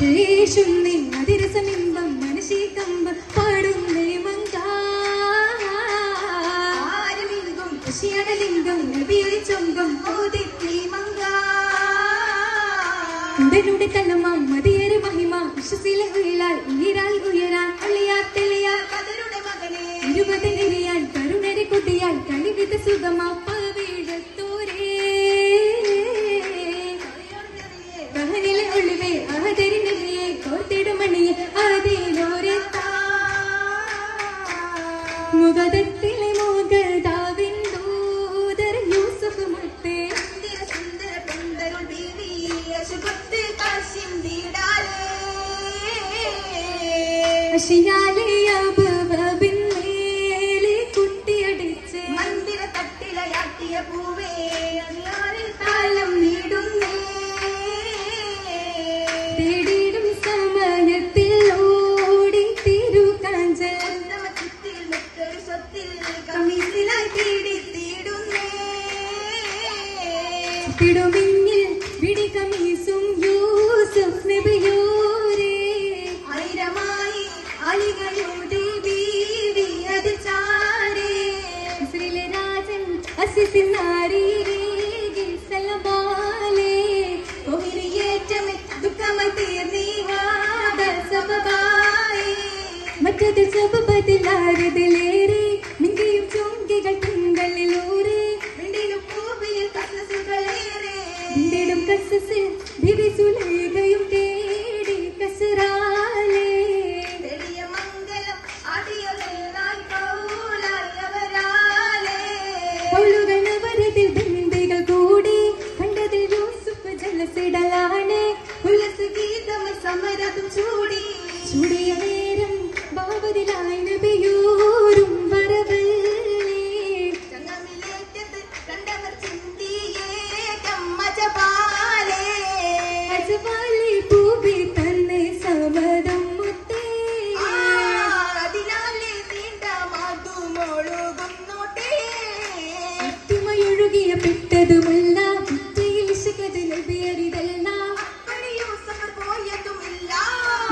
കേശുന്നേ അതിരസമിമ്പം മനശീ കമ്പം പാടുന്നേ മങ്ക ആരമിങ്കും ലിംഗം നബിയൊരു ചൊങ്കം ഓതിത്തി മങ്ക ഉടനുടെ തലമാം മതിയേറെ മഹിമ വിശ്വസിലെ ഉയരാൽ ഉയരാൽ ഉയരാൻ അളിയാ തെളിയാൽ. കതരുടെ മകനെ. ഇരുപത് എറിയാൻ കരുണരെ കുട്ടിയാൽ കളിവിത സുഖമാ. അഷിയാലെ അബുബിൻ മേലെ കുട്ടിയടിച്ച് മന്ദിര തട്ടിലയാട്ടിയ പൂവേ അറിയാറിൽ താലം നീടുന്നേ. തേടിയിടും സമയത്തിൽ ഓടി തിരു കാഞ്ചൽ ഉത്തമ ചിത്തിൽ മുത്തൊരു സ്വത്തിൽ കമീസിലായി തീടി തീടുന്നേ. തിടുമിങ്ങിൽ വിടി കമീസും മറ്റത് സബബതിലാരതിലേറെ മിങ്കിയും ചുങ്കികൾ തിങ്കളിലൂറെ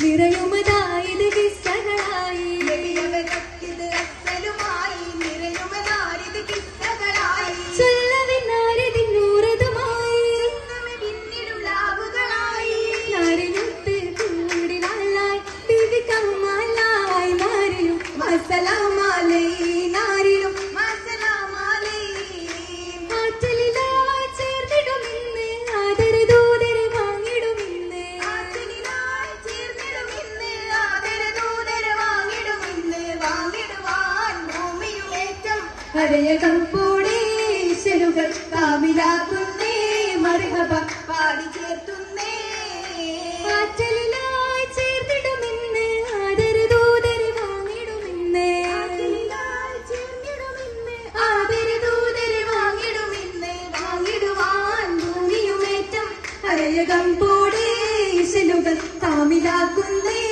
നിറയുമതായത് ഹരയകം കൂടെ ശരുകൾ കാമിലാക്കുന്നേ മർഹബ പാടി ചേർത്തുന്നേ. വാങ്ങിടുമിന്ന്. വാങ്ങിടുമിന്ന്. വാങ്ങിടുവാൻ ഭൂമിയുമേറ്റം. ശലുകൾ കാമിലാക്കുന്നേ